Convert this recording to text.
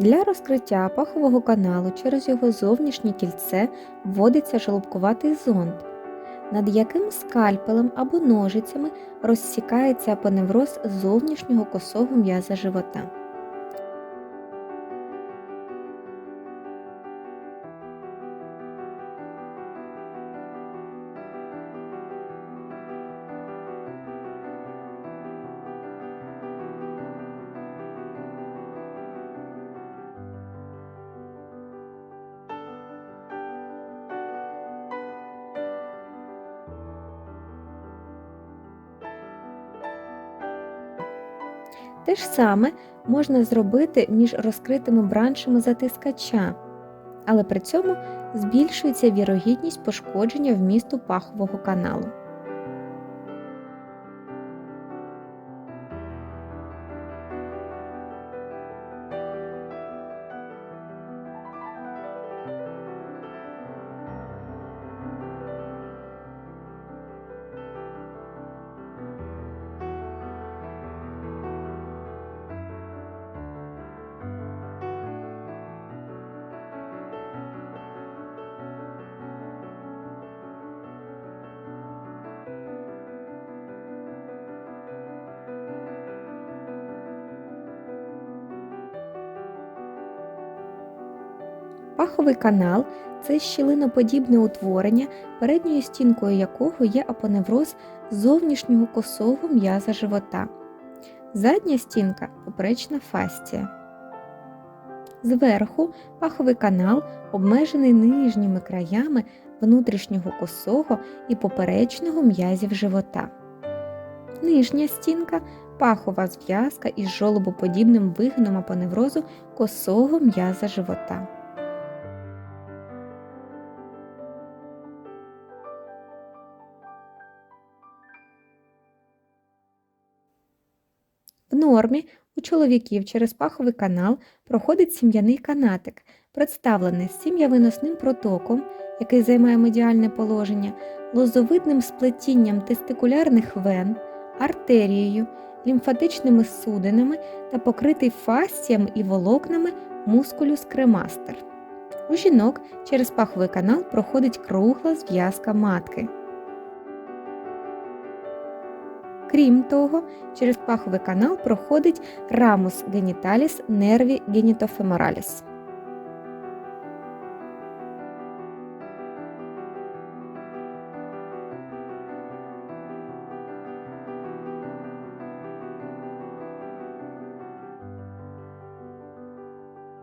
Для розкриття пахового каналу через його зовнішнє кільце вводиться жолобкуватий зонд, над яким скальпелем або ножицями розсікається апоневроз зовнішнього косого м'яза живота. Те ж саме можна зробити між розкритими браншами затискача, але при цьому збільшується вірогідність пошкодження вмісту пахового каналу. Паховий канал це щілиноподібне утворення, передньою стінкою якого є апоневроз зовнішнього косого м'яза живота. Задня стінка поперечна фасція. Зверху паховий канал обмежений нижніми краями внутрішнього косого і поперечного м'язів живота. Нижня стінка пахова зв'язка із жолобоподібним вигином апоневрозу косого м'яза живота. Нормі у чоловіків через паховий канал проходить сім'яний канатик, представлений сім'явиносним протоком, який займає медіальне положення, лозовидним сплетінням тестикулярних вен, артерією, лімфатичними судинами та покритий фасціями і волокнами мускулюс кремастер. У жінок через паховий канал проходить кругла зв'язка матки. Крім того, через паховий канал проходить рамус геніталіс нерві генітофемораліс.